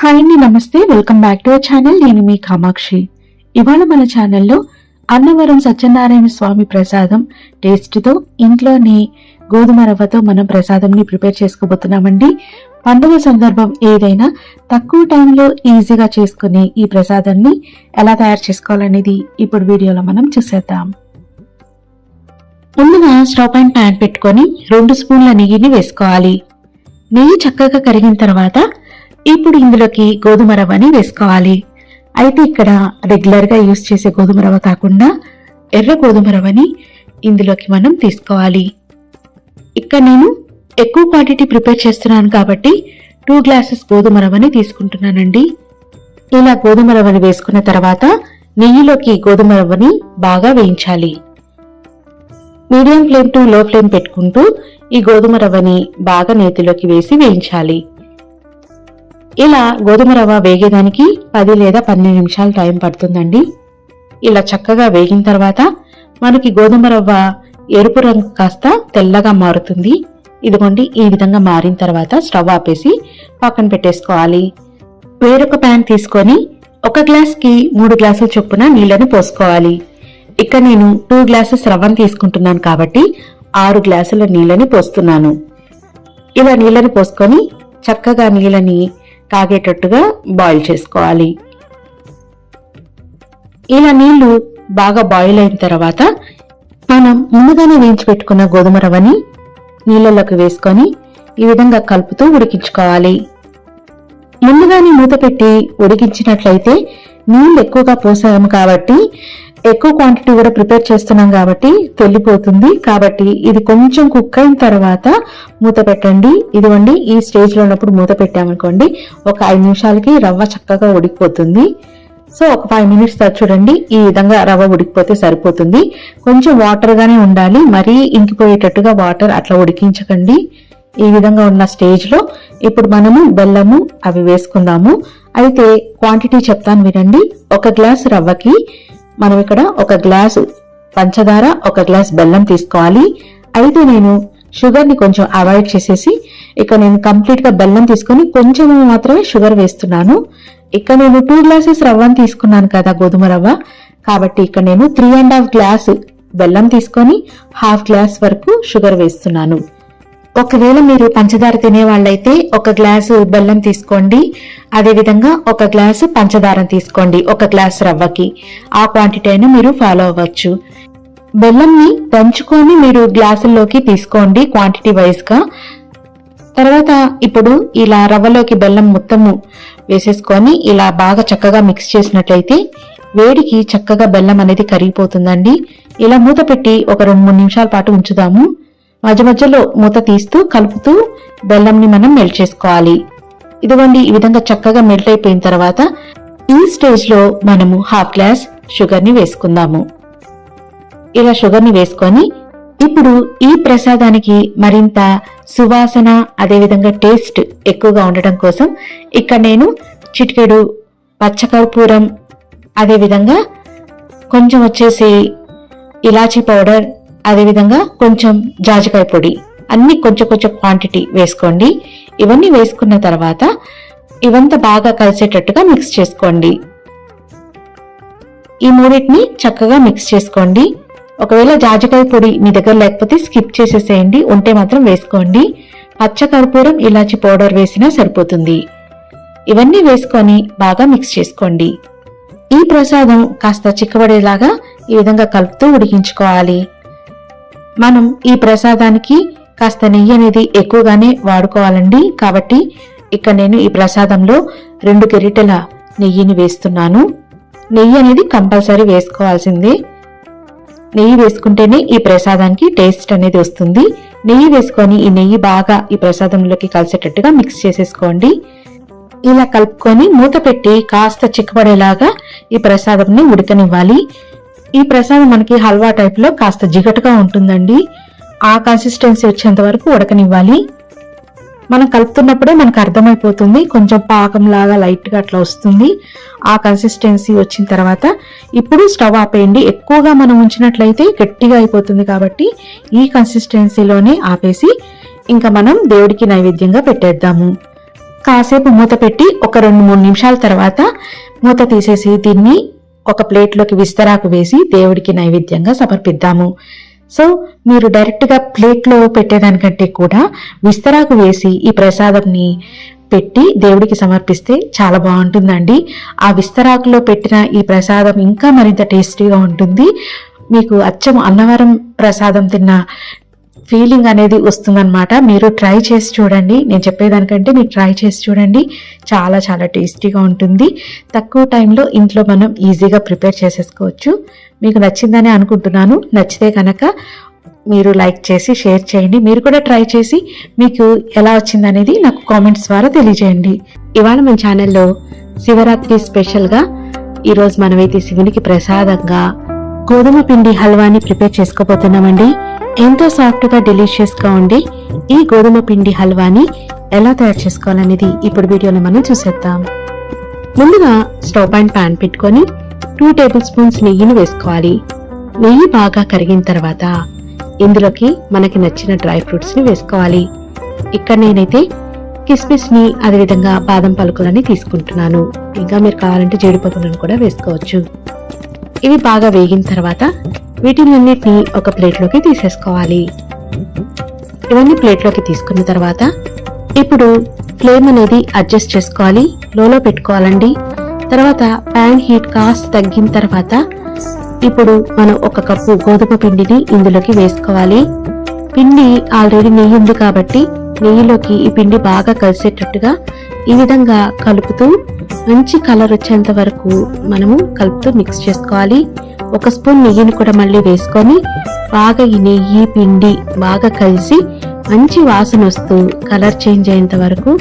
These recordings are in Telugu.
హాయ్ అండి నమస్తే. Welcome back to our channel. నేను మీ కామాక్షి. ఇవాళ మన ఛానల్లో అన్నవరం సత్యనారాయణ స్వామి ప్రసాదం టేస్ట్తో ఇంట్లోనే గోధుమ రవ్వతో మనం ప్రసాదంని ప్రిపేర్ చేసుకోబోతున్నామండి. పండుగ సందర్భం ఏదైనా తక్కువ టైంలో ఈజీగా చేసుకుని ఈ ప్రసాదాన్ని ఎలా తయారు చేసుకోవాలనేది ఇప్పుడు వీడియోలో మనం చూసేద్దాం. ముందుగా స్టవ్ పైన ప్యాన్ పెట్టుకొని రెండు స్పూన్ల నెయ్యిని వేసుకోవాలి. నెయ్యి చక్కగా కరిగిన తర్వాత ఇప్పుడు ఇందులోకి గోధుమ రవ్వని వేసుకోవాలి. అయితే ఇక్కడ రెగ్యులర్గా యూస్ చేసే గోధుమ రవ్వ కాకుండా ఎర్ర గోధుమ రవ్వని ఇందులోకి మనం తీసుకోవాలి. ఇక్కడ నేను ఎక్కువ క్వాంటిటీ ప్రిపేర్ చేస్తున్నాను కాబట్టి టూ గ్లాసెస్ గోధుమ రవ్వని తీసుకుంటున్నానండి. ఇలా గోధుమ రవ్వని వేసుకున్న తర్వాత నెయ్యిలోకి గోధుమ రవ్వని బాగా వేయించాలి. Medium flame to low flame పెట్టుకుంటూ ఈ గోధుమ రవ్వని బాగా నేతిలోకి వేసి వేయించాలి. ఇలా గోధుమ రవ్వ వేగేదానికి పది లేదా పన్నెండు నిమిషాలు టైం పడుతుందండి. ఇలా చక్కగా వేగిన తర్వాత మనకి గోధుమ రవ్వ ఎరుపు రంగు కాస్త తెల్లగా మారుతుంది. ఇదిగోండి ఈ విధంగా మారిన తర్వాత స్టవ్ ఆపేసి పక్కన పెట్టేసుకోవాలి. వేరొక ప్యాన్ తీసుకొని ఒక గ్లాస్కి మూడు గ్లాసుల చొప్పున నీళ్ళను పోసుకోవాలి. ఇక్కడ నేను టూ గ్లాసెస్ రవ్వను తీసుకుంటున్నాను కాబట్టి ఆరు గ్లాసుల నీళ్ళని పోస్తున్నాను. ఇలా నీళ్ళని పోసుకొని చక్కగా నీళ్ళని కాగేటట్టుగా బాయిల్ చేసుకోవాలి. ఇలా నీళ్ళు బాగా బాయిల్ అయిన తర్వాత మనం ముందుగానే వేయించి పెట్టుకున్న గోధుమ రవ్వని నీళ్ళలోకి వేసుకొని ఈ విధంగా కలుపుతూ ఉడికించుకోవాలి. ముందుగానే మూత పెట్టి ఉడికించినట్లయితే నీళ్ళు ఎక్కువగా పోసాము కాబట్టి ఎక్కువ క్వాంటిటీ కూడా ప్రిపేర్ చేస్తున్నాం కాబట్టి తెల్లిపోతుంది కాబట్టి ఇది కొంచెం కుక్ అయిన తర్వాత మూత పెట్టండి. ఇదిగోండి ఈ స్టేజ్లో ఉన్నప్పుడు మూత పెట్టామనుకోండి ఒక ఐదు నిమిషాలకి రవ్వ చక్కగా ఉడికిపోతుంది. సో ఒక ఫైవ్ మినిట్స్ తర్వాత చూడండి ఈ విధంగా రవ్వ ఉడికిపోతే సరిపోతుంది. కొంచెం వాటర్గానే ఉండాలి. మరీ ఇంకిపోయేటట్టుగా వాటర్ అట్లా ఉడికించకండి. ఈ విధంగా ఉన్న స్టేజ్లో ఇప్పుడు మనము బెల్లము అవి వేసుకుందాము. అయితే క్వాంటిటీ చెప్తాను వినండి. ఒక గ్లాస్ రవ్వకి మనం ఇక్కడ ఒక గ్లాసు పంచదార ఒక గ్లాస్ బెల్లం తీసుకోవాలి. అయితే నేను షుగర్ని కొంచెం అవాయిడ్ చేసేసి ఇక్కడ నేను కంప్లీట్గా బెల్లం తీసుకొని కొంచెం మాత్రమే షుగర్ వేస్తున్నాను. ఇక్కడ నేను టూ గ్లాసెస్ రవ్వని తీసుకున్నాను కదా గోధుమ రవ్వ. కాబట్టి ఇక్కడ నేను త్రీ అండ్ హాఫ్ గ్లాస్ బెల్లం తీసుకొని హాఫ్ గ్లాస్ వరకు షుగర్ వేస్తున్నాను. ఒకవేళ మీరు పంచదార తినేవాళ్ళైతే ఒక గ్లాసు బెల్లం తీసుకోండి. అదేవిధంగా ఒక గ్లాసు పంచదార తీసుకోండి. ఒక గ్లాస్ రవ్వకి. ఆ క్వాంటిటీ అయినా మీరు ఫాలో అవ్వచ్చు. బెల్లంని దంచుకొని మీరు గ్లాసుల్లోకి తీసుకోండి క్వాంటిటీ వైజ్గా తర్వాత ఇప్పుడు ఇలా రవ్వలోకి బెల్లం మొత్తము వేసేసుకొని ఇలా బాగా చక్కగా మిక్స్ చేసినట్లయితే వేడికి చక్కగా బెల్లం అనేది కరిగిపోతుందండి. ఇలా మూత పెట్టి ఒక రెండు మూడు నిమిషాల పాటు ఉంచుదాము. మధ్య మధ్యలో మూత తీస్తూ కలుపుతూ బెల్లంని మనం మెల్ట్ చేసుకోవాలి. ఇదిగోండి ఈ విధంగా చక్కగా మెల్ట్ అయిపోయిన తర్వాత ఈ స్టేజ్లో మనము హాఫ్ గ్లాస్ షుగర్ని వేసుకుందాము. ఇలా షుగర్ని వేసుకొని ఇప్పుడు ఈ ప్రసాదానికి మరింత సువాసన అదేవిధంగా టేస్ట్ ఎక్కువగా ఉండటం కోసం ఇక్కడ నేను చిటికెడు పచ్చకర్పూరం అదేవిధంగా కొంచెం వచ్చేసి ఇలాచీ పౌడర్ అదేవిధంగా కొంచెం జాజికాయ పొడి. అన్ని కొంచెం కొంచెం క్వాంటిటీ వేసుకోండి. ఇవన్నీ వేసుకున్న తర్వాత ఇవంతా బాగా కలిసేటట్టుగా మిక్స్ చేసుకోండి. ఈ మూడింటిని చక్కగా మిక్స్ చేసుకోండి. ఒకవేళ జాజికాయ పొడి మీ దగ్గర లేకపోతే స్కిప్ చేసేసేయండి. ఉంటే మాత్రం వేసుకోండి. పచ్చకర్పూరం ఇలాచి పౌడర్ వేసినా సరిపోతుంది. ఇవన్నీ వేసుకొని బాగా మిక్స్ చేసుకోండి. ఈ ప్రసాదం కాస్త చిక్కబడేలాగా ఈ విధంగా కలుపుతూ ఉడికించుకోవాలి. మనం ఈ ప్రసాదానికి కాస్త నెయ్యి అనేది ఎక్కువగానే వాడుకోవాలండి. కాబట్టి ఇక్కడ నేను ఈ ప్రసాదంలో రెండు కిరీటల నెయ్యిని వేస్తున్నాను. నెయ్యి అనేది కంపల్సరీ వేసుకోవాల్సిందే. నెయ్యి వేసుకుంటేనే ఈ ప్రసాదానికి టేస్ట్ అనేది వస్తుంది. నెయ్యి వేసుకొని ఈ నెయ్యి బాగా ఈ ప్రసాదంలోకి కలిసేటట్టుగా మిక్స్ చేసేసుకోండి. ఇలా కలుపుకొని మూత పెట్టి కాస్త చిక్కబడేలాగా ఈ ప్రసాదంని ఉడకనివ్వాలి. ఈ ప్రసాదం మనకి హల్వా టైప్లో కాస్త జిగటగా ఉంటుందండి. ఆ కన్సిస్టెన్సీ వచ్చేంత వరకు ఉడకనివ్వాలి. మనం కలుపుతున్నప్పుడే మనకు అర్థమైపోతుంది. కొంచెం పాకంలాగా లైట్గా అట్లా వస్తుంది. ఆ కన్సిస్టెన్సీ వచ్చిన తర్వాత ఇప్పుడు స్టవ్ ఆపేయండి. ఎక్కువగా మనం ఉంచినట్లయితే గట్టిగా అయిపోతుంది కాబట్టి ఈ కన్సిస్టెన్సీలోనే ఆపేసి ఇంకా మనం దేవుడికి నైవేద్యంగా పెట్టేద్దాము. కాసేపు మూత పెట్టి ఒక రెండు మూడు నిమిషాల తర్వాత మూత తీసేసి దీన్ని ఒక ప్లేట్లోకి విస్తరాకు వేసి దేవుడికి నైవేద్యంగా సమర్పిద్దాము. సో మీరు డైరెక్ట్గా ప్లేట్లో పెట్టేదానికంటే కూడా విస్తరాకు వేసి ఈ ప్రసాదంని పెట్టి దేవుడికి సమర్పిస్తే చాలా బాగుంటుందండి. ఆ విస్తరాకులో పెట్టిన ఈ ప్రసాదం ఇంకా మరింత టేస్టీగా ఉంటుంది. మీకు అచ్చం అన్నవరం ప్రసాదం తిన్న ఫీలింగ్ అనేది వస్తుందన్నమాట. మీరు ట్రై చేసి చూడండి. నేను చెప్పేదానికంటే మీరు ట్రై చేసి చూడండి. చాలా చాలా టేస్టీగా ఉంటుంది. తక్కువ టైంలో ఇంట్లో మనం ఈజీగా ప్రిపేర్ చేసేసుకోవచ్చు. మీకు నచ్చిందని అనుకుంటున్నాను. నచ్చితే కనుక మీరు లైక్ చేసి షేర్ చేయండి. మీరు కూడా ట్రై చేసి మీకు ఎలా వచ్చిందనేది నాకు కామెంట్స్ ద్వారా తెలియజేయండి. ఇవాళ మన ఛానల్లో శివరాత్రి స్పెషల్గా ఈరోజు మనమైతే శివునికి ప్రసాదంగా గోధుమ పిండి హల్వాని ప్రిపేర్ చేసుకోబోతున్నామండి. ఎంతో సాఫ్ట్గా డెలీషియస్గా ఉండే ఈ గోధుమ పిండి హల్వాని ఎలా తయారు చేసుకోవాలనేది ఇప్పుడు వీడియోలో మనం చూసేద్దాం. ముందుగా స్టవ్ అండ్ ప్యాన్ పెట్టుకొని టూ టేబుల్ స్పూన్స్ నెయ్యిని వేసుకోవాలి. నెయ్యి బాగా కరిగిన తర్వాత ఇందులోకి మనకి నచ్చిన డ్రై ఫ్రూట్స్ని వేసుకోవాలి. ఇక్కడ నేనైతే కిస్మిస్ని అదేవిధంగా బాదం పలుకులని తీసుకుంటున్నాను. ఇంకా మీరు కావాలంటే జీడిపప్పులను కూడా వేసుకోవచ్చు. ఇవి బాగా వేగిన తర్వాత వీటినన్నిటిని ఒక ప్లేట్లోకి తీసేసుకోవాలి. ఇవన్నీ ప్లేట్లోకి తీసుకున్న తర్వాత ఇప్పుడు ఫ్లేమ్ అనేది అడ్జస్ట్ చేసుకోవాలి. లోలో పెట్టుకోవాలండి. తర్వాత ప్యాన్ హీట్ కాస్త తగ్గిన తర్వాత ఇప్పుడు మనం ఒక కప్పు గోధుమ పిండిని ఇందులోకి వేసుకోవాలి. పిండి ఆల్రెడీ నెయ్యి ఉంది కాబట్టి నెయ్యిలోకి ఈ పిండి బాగా కలిసేటట్టుగా ఈ విధంగా కలుపుతూ మంచి కలర్ వచ్చేంత వరకు మనము కలుపుతూ మిక్స్ చేసుకోవాలి. ఒక స్పూన్ నెయ్యిని కూడా మళ్ళీ వేసుకొని బాగా ఈ నెయ్యి పిండి బాగా కలిసి మంచి వాసన వస్తూ కలర్ చేంజ్ అయ్యేంత వరకు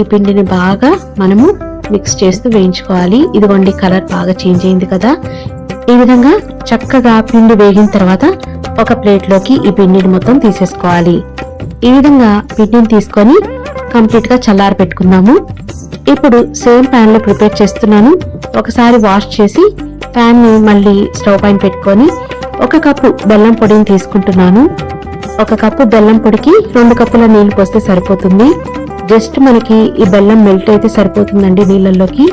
ఈ పిండిని బాగా మనము మిక్స్ చేస్తూ వేయించుకోవాలి. ఇదిగోండి కలర్ బాగా చేంజ్ అయింది కదా. ఈ విధంగా చక్కగా పిండి వేగిన తర్వాత ఒక ప్లేట్లోకి ఈ పిండిని మొత్తం తీసేసుకోవాలి. ఈ విధంగా పిండిని తీసుకొని కంప్లీట్గా చల్లారి పెట్టుకుందాము. ఇప్పుడు సేమ్ ప్యాన్లో ప్రిపేర్ చేస్తున్నాను. ఒకసారి వాష్ చేసి ప్యాన్ని మళ్ళీ స్టవ్ పైన పెట్టుకొని ఒక కప్పు బెల్లం పొడిని తీసుకుంటున్నాను. ఒక కప్పు బెల్లం పొడికి రెండు కప్పుల నీళ్ళు పోస్తే సరిపోతుంది. జస్ట్ మనకి ఈ బెల్లం మెల్ట్ అయితే సరిపోతుందండి నీళ్ళల్లోకి.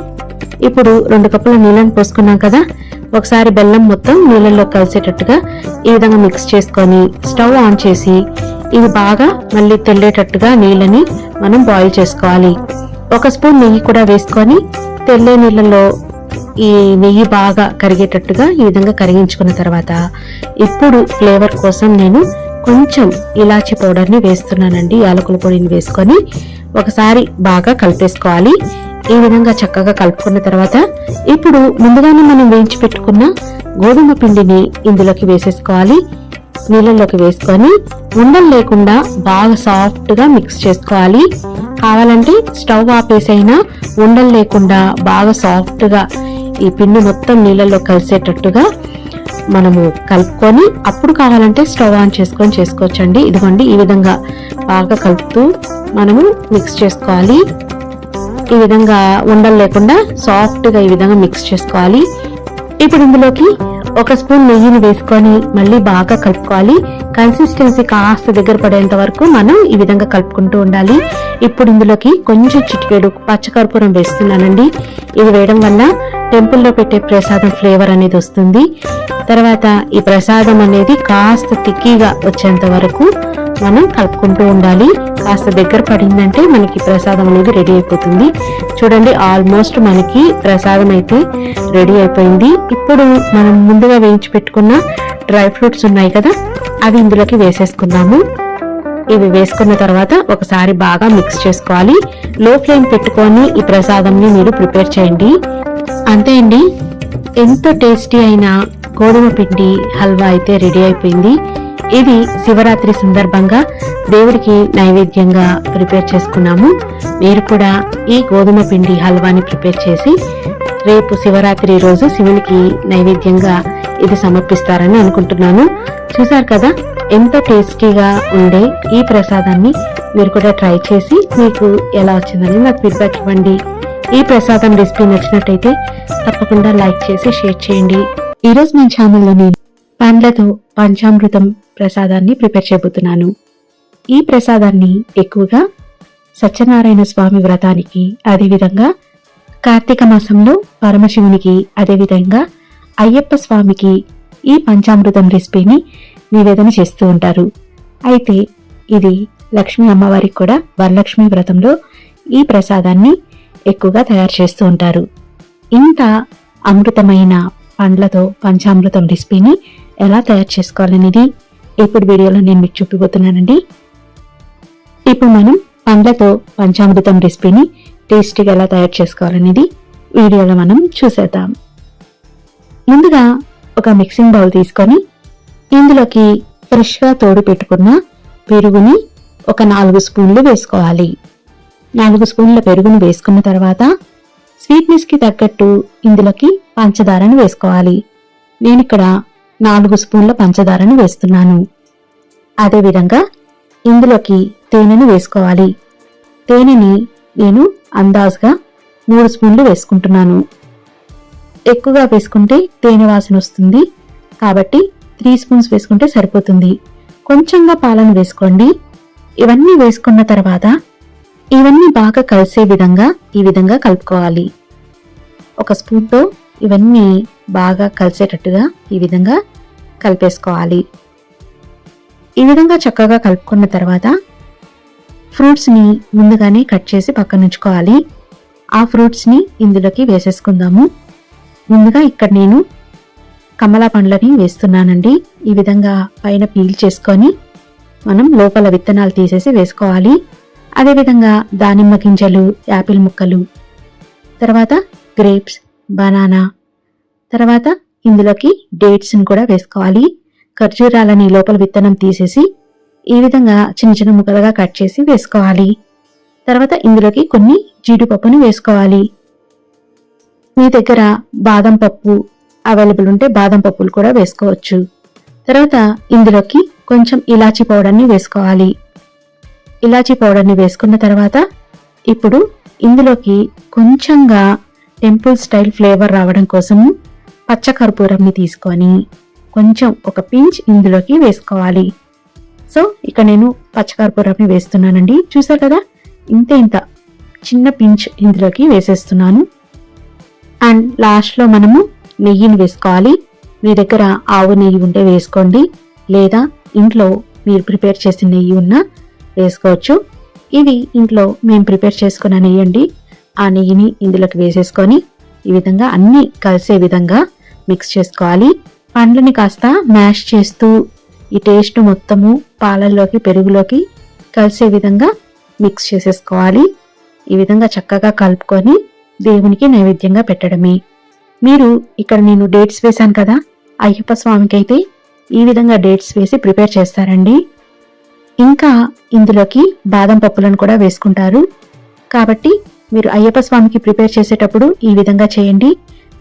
ఇప్పుడు రెండు కప్పుల నీళ్ళని పోసుకున్నాం కదా. ఒకసారి బెల్లం మొత్తం నీళ్ళల్లో కలిసేటట్టుగా ఈ విధంగా మిక్స్ చేసుకొని స్టవ్ ఆన్ చేసి ఇది బాగా మళ్ళీ తెల్లేటట్టుగా నీళ్ళని మనం బాయిల్ చేసుకోవాలి. ఒక స్పూన్ నెయ్యి కూడా వేసుకొని తెల్లే నీళ్ళలో ఈ నెయ్యి బాగా కరిగేటట్టుగా ఈ విధంగా కరిగించుకున్న తర్వాత ఇప్పుడు ఫ్లేవర్ కోసం నేను కొంచెం ఇలాచి పౌడర్ని వేస్తున్నానండి. యాలకుల పొడిని వేసుకొని ఒకసారి బాగా కలిపేసుకోవాలి. ఈ విధంగా చక్కగా కలుపుకున్న తర్వాత ఇప్పుడు ముందుగానే మనం వేయించి పెట్టుకున్న గోధుమ పిండిని ఇందులోకి వేసేసుకోవాలి. నీళ్ళలోకి వేసుకొని ఉండలు లేకుండా బాగా సాఫ్ట్గా మిక్స్ చేసుకోవాలి. కావాలంటే స్టవ్ ఆపేసైనా ఉండలు లేకుండా బాగా సాఫ్ట్గా ఈ పిండి మొత్తం నీళ్ళల్లో కలిసేటట్టుగా మనము కలుపుకొని అప్పుడు కావాలంటే స్టవ్ ఆన్ చేసుకొని చేసుకోవచ్చండి. ఇదిగోండి ఈ విధంగా బాగా కలుపుతూ మనము మిక్స్ చేసుకోవాలి. ఈ విధంగా ఉండలు లేకుండా సాఫ్ట్గా ఈ విధంగా మిక్స్ చేసుకోవాలి. ఇప్పుడు ఇందులోకి ఒక స్పూన్ నెయ్యిని వేసుకొని మళ్ళీ బాగా కలుపుకోవాలి. కన్సిస్టెన్సీ కాస్త దగ్గర పడేంత వరకు మనం ఈ విధంగా కలుపుకుంటూ ఉండాలి. ఇప్పుడు ఇందులోకి కొంచెం చిటికేడు పచ్చకర్పూరం వేస్తున్నానండి. ఇది వేయడం వల్ల టెంపుల్లో పెట్టే ప్రసాదం ఫ్లేవర్ అనేది వస్తుంది. తర్వాత ఈ ప్రసాదం అనేది కాస్త తిక్కీగా వచ్చేంత వరకు మనం కలుపుకుంటూ ఉండాలి. కాస్త దగ్గర పడిందంటే మనకి ప్రసాదం అనేది రెడీ అయిపోతుంది. చూడండి ఆల్మోస్ట్ మనకి ప్రసాదం అయితే రెడీ అయిపోయింది. ఇప్పుడు మనం ముందుగా వేయించి పెట్టుకున్న డ్రై ఫ్రూట్స్ ఉన్నాయి కదా అవి ఇందులోకి వేసేసుకుందాము. ఇవి వేసుకున్న తర్వాత ఒకసారి బాగా మిక్స్ చేసుకోవాలి. లో ఫ్లేమ్ పెట్టుకొని ఈ ప్రసాదంని మీరు ప్రిపేర్ చేయండి. అంతే అండి. ఎంతో టేస్టీ అయిన గోధుమ పిండి హల్వా అయితే రెడీ అయిపోయింది. ఇది శివరాత్రి సందర్భంగా దేవుడికి నైవేద్యంగా ప్రిపేర్ చేసుకున్నాము. మీరు కూడా ఈ గోధుమ పిండి హల్వాని ప్రిపేర్ చేసి రేపు శివరాత్రి రోజు శివునికి నైవేద్యంగా ఇది సమర్పిస్తారని అనుకుంటున్నాను. చూశారు కదా ఎంత టేస్టీగా ఉండే ఈ ప్రసాదాన్ని మీరు కూడా ట్రై చేసి మీకు ఎలా వచ్చిందని నాకు ఫీడ్బ్యాక్ ఇవ్వండి. ఈ ప్రసాదం రెసిపీ నచ్చినట్టయితే తప్పకుండా లైక్ చేసి షేర్ చేయండి. ఈరోజు రోజు మీ ఛానల్లో నేను పండ్లతో పంచామృతం ప్రసాదాన్ని ప్రిపేర్ చేయబోతున్నాను. ఈ ప్రసాదాన్ని ఎక్కువగా సత్యనారాయణ స్వామి వ్రతానికి అదేవిధంగా కార్తీక మాసంలో పరమశివునికి అదేవిధంగా అయ్యప్ప స్వామికి ఈ పంచామృతం రెసిపీని నివేదన చేస్తూ ఉంటారు. అయితే ఇది లక్ష్మీ అమ్మవారికి కూడా వరలక్ష్మి వ్రతంలో ఈ ప్రసాదాన్ని ఎక్కువగా తయారు చేస్తూ ఉంటారు. ఇంత అమృతమైన పండ్లతో పంచామృతం రెసిపీని ఎలా తయారు చేసుకోవాలనేది ఇప్పుడు వీడియోలో నేను మీకు చూపిపోతున్నానండి ఇప్పుడు మనం పండ్లతో పంచామృతం రెసిపీని టేస్టీగా ఎలా తయారు చేసుకోవాలనేది వీడియోలో మనం చూసేద్దాం. ముందుగా ఒక మిక్సింగ్ బౌల్ తీసుకొని ఇందులోకి ఫ్రెష్గా తోడు పెట్టుకున్న పెరుగుని ఒక నాలుగు స్పూన్లు వేసుకోవాలి. నాలుగు స్పూన్ల పెరుగును వేసుకున్న తర్వాత స్వీట్నెస్కి తగ్గట్టు ఇందులోకి పంచదారను వేసుకోవాలి. నేను ఇక్కడ నాలుగు స్పూన్ల పంచదారను వేస్తున్నాను. అదేవిధంగా ఇందులోకి తేనెను వేసుకోవాలి. తేనెని నేను అందాజుగా మూడు స్పూన్లు వేసుకుంటున్నాను. ఎక్కువగా వేసుకుంటే తేనె వాసన వస్తుంది. కాబట్టి త్రీ స్పూన్స్ వేసుకుంటే సరిపోతుంది. కొంచెంగా పాలను వేసుకోండి. ఇవన్నీ వేసుకున్న తర్వాత ఇవన్నీ బాగా కలిసే విధంగా ఈ విధంగా కలుపుకోవాలి. ఒక స్పూన్తో ఇవన్నీ బాగా కలిసేటట్టుగా ఈ విధంగా కలిపేసుకోవాలి. ఈ విధంగా చక్కగా కలుపుకున్న తర్వాత ఫ్రూట్స్ని ముందుగానే కట్ చేసి పక్కన ఉంచుకోవాలి. ఆ ఫ్రూట్స్ని ఇందులోకి వేసేసుకుందాము. ముందుగా ఇక్కడ నేను కమలా పండ్లని వేస్తున్నానండి. ఈ విధంగా పైన పీల్ చేసుకొని మనం లోపల విత్తనాలు తీసేసి వేసుకోవాలి. అదేవిధంగా దానిమ్మ గింజలు యాపిల్ ముక్కలు తర్వాత గ్రేప్స్ బనానా. తర్వాత ఇందులోకి డేట్స్ని కూడా వేసుకోవాలి. ఖర్జూరాలని లోపల విత్తనం తీసేసి ఈ విధంగా చిన్న చిన్న ముక్కలుగా కట్ చేసి వేసుకోవాలి. తర్వాత ఇందులోకి కొన్ని జీడిపప్పుని వేసుకోవాలి. మీ దగ్గర బాదం పప్పు అవైలబుల్ ఉంటే బాదం పప్పులు కూడా వేసుకోవచ్చు. తర్వాత ఇందులోకి కొంచెం ఇలాచీ పౌడర్ని వేసుకోవాలి. ఇలాచీ పౌడర్ని వేసుకున్న తర్వాత ఇప్పుడు ఇందులోకి కొంచెంగా టెంపుల్ స్టైల్ ఫ్లేవర్ రావడం కోసము పచ్చకర్పూరంని తీసుకొని కొంచెం ఒక పించ్ ఇందులోకి వేసుకోవాలి. సో ఇక్కడ నేను పచ్చకర్పూరంని వేస్తున్నానండి. చూసారు కదా? ఇంత ఇంత చిన్న పించ్ ఇందులోకి వేసేస్తున్నాను. అండ్ లాస్ట్లో మనము నెయ్యిని వేసుకోవాలి. మీ దగ్గర ఆవు నెయ్యి ఉంటే వేసుకోండి. లేదా ఇంట్లో మీరు ప్రిపేర్ చేసిన నెయ్యి ఉన్నా వేసుకోవచ్చు. ఇది ఇంట్లో మేము ప్రిపేర్ చేసుకున్న నెయ్యండి ఆ నెయ్యిని ఇందులోకి వేసేసుకొని ఈ విధంగా అన్నీ కలిసే విధంగా మిక్స్ చేసుకోవాలి. పండ్లని కాస్త మ్యాష్ చేస్తూ ఈ టేస్ట్ మొత్తము పాలల్లోకి పెరుగులోకి కలిసే విధంగా మిక్స్ చేసేసుకోవాలి. ఈ విధంగా చక్కగా కలుపుకొని దేవునికి నైవేద్యంగా పెట్టడమే. మీరు ఇక్కడ నేను డేట్స్ వేశాను కదా అయ్యప్ప స్వామికి అయితే ఈ విధంగా డేట్స్ వేసి ప్రిపేర్ చేస్తారండి. ఇంకా ఇందులోకి బాదం పప్పులను కూడా వేసుకుంటారు. కాబట్టి మీరు అయ్యప్ప స్వామికి ప్రిపేర్ చేసేటప్పుడు ఈ విధంగా చేయండి.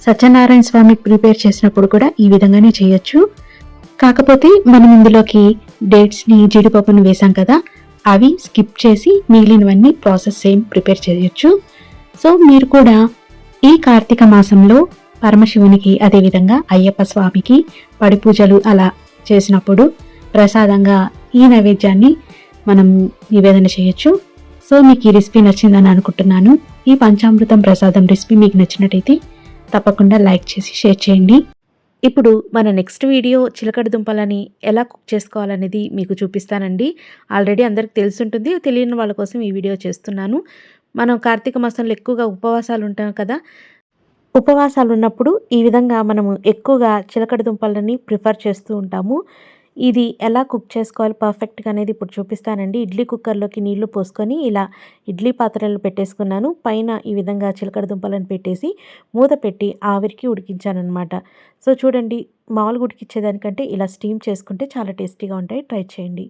సత్యనారాయణ స్వామికి ప్రిపేర్ చేసినప్పుడు కూడా ఈ విధంగానే చేయొచ్చు. కాకపోతే మనం ఇందులోకి డేట్స్ని జీడిపప్పును వేసాం కదా అవి స్కిప్ చేసి మిగిలినవన్నీ ప్రాసెస్ సేమ్ ప్రిపేర్ చేయొచ్చు. సో మీరు కూడా ఈ కార్తీక మాసంలో పరమశివునికి అదేవిధంగా అయ్యప్ప స్వామికి పడి పూజలు అలా చేసినప్పుడు ప్రసాదంగా ఈ నైవేద్యాన్ని మనం నివేదన చేయొచ్చు. సో మీకు ఈ రెసిపీ నచ్చిందని అనుకుంటున్నాను. ఈ పంచామృతం ప్రసాదం రెసిపీ మీకు నచ్చినట్టయితే తప్పకుండా లైక్ చేసి షేర్ చేయండి. ఇప్పుడు మన నెక్స్ట్ వీడియో చిలకడ దుంపలని ఎలా కుక్ చేసుకోవాలనేది మీకు చూపిస్తానండి. ఆల్రెడీ అందరికి తెలుసుంటుంది తెలియని వాళ్ళ కోసం ఈ వీడియో చేస్తున్నాను. మనం కార్తీక మాసంలో ఎక్కువగా ఉపవాసాలు ఉంటాం కదా. ఉపవాసాలు ఉన్నప్పుడు ఈ విధంగా మనము ఎక్కువగా చిలకడ దుంపలని ప్రిఫర్ చేస్తూ ఉంటాము. ఇది ఎలా కుక్ చేసుకోవాలి పర్ఫెక్ట్గా అనేది ఇప్పుడు చూపిస్తానండి. ఇడ్లీ కుక్కర్లోకి నీళ్ళు పోసుకొని ఇలా ఇడ్లీ పాత్రలు పెట్టేసుకున్నాను. పైన ఈ విధంగా చిలకడ దుంపలను పెట్టేసి మూత పెట్టి ఆవిరికి ఉడికించాను అనమాట సో చూడండి మామూలుగా ఉడికించేదానికంటే ఇలా స్టీమ్ చేసుకుంటే చాలా టేస్టీగా ఉంటాయి. ట్రై చేయండి.